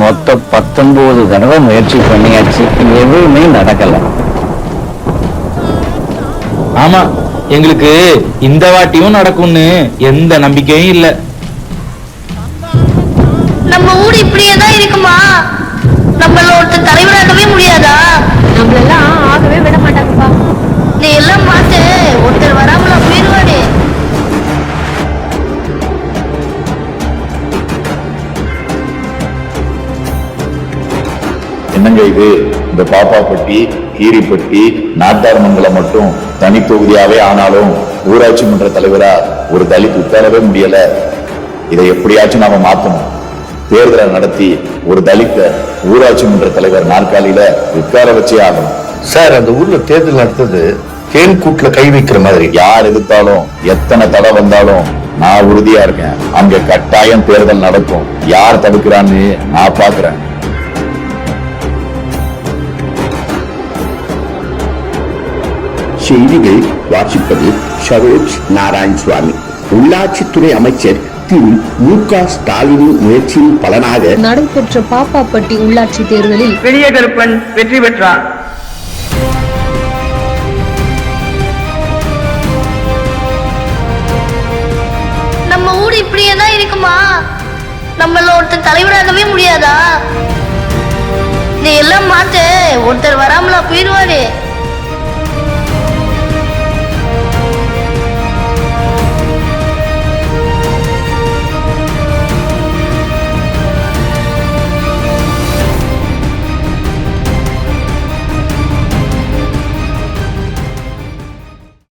மொத்தம் பத்தொன்பது தடவை முயற்சி பண்ணியாச்சு. எதுவுமே நடக்கல. ஆமா எங்களுக்கு இந்த வாட்டியும் நடக்கும்னு எந்த நம்பிக்கையும் இல்ல. நம்ம ஊர் இப்படியே தான் இருக்குமா? நம்மள ஒருத்தர் தலைவராகவே என்னங்க இது இந்த பாப்பாப்பட்டி கீரிப்பட்டி நாட்டார்மங்கலம் மட்டும் தனி தொகுதியாவே ஆனாலும் ஊராட்சி மன்ற தலைவரா ஒரு தலித் உட்காரவே முடியல. இதை எப்படியாச்சும் நாம மாத்தணும். தேர்தலை நடத்தி ஒரு தலித்த ஊராட்சி மன்ற தலைவர் நாற்காலியில உட்கார வச்சே ஆகணும். சார் அந்த ஊர்ல தேர்தல் நடத்தது தேன் கூட்டுல கை வைக்கிற மாதிரி. யார் எதிர்த்தாலும் எத்தனை தடை வந்தாலும் நான் உறுதியா இருக்கேன். அங்க கட்டாயம் தேர்தல் நடக்கும். யார் தடுக்கிறான்னு நான் பாக்குறேன். செய்திகள் வாசிப்பது சரோஜ் நாராயண் சுவாமி. உள்ளாட்சித்துறை அமைச்சர் திரு மு க ஸ்டாலினின் முயற்சியின் பலனாக நடைபெற்ற பாப்பாப்பட்டி உள்ளாட்சி தேர்தலில் பெரிய கருப்பன் வெற்றி பெற்றார். நம்ம ஊர் இப்படியே தான் இருக்குமா? நம்மள ஒருத்தர் தலைவராகவே முடியாதா? நீ எல்லாம் மாத்து ஒருத்தர் வராமலா போயிடுவாரு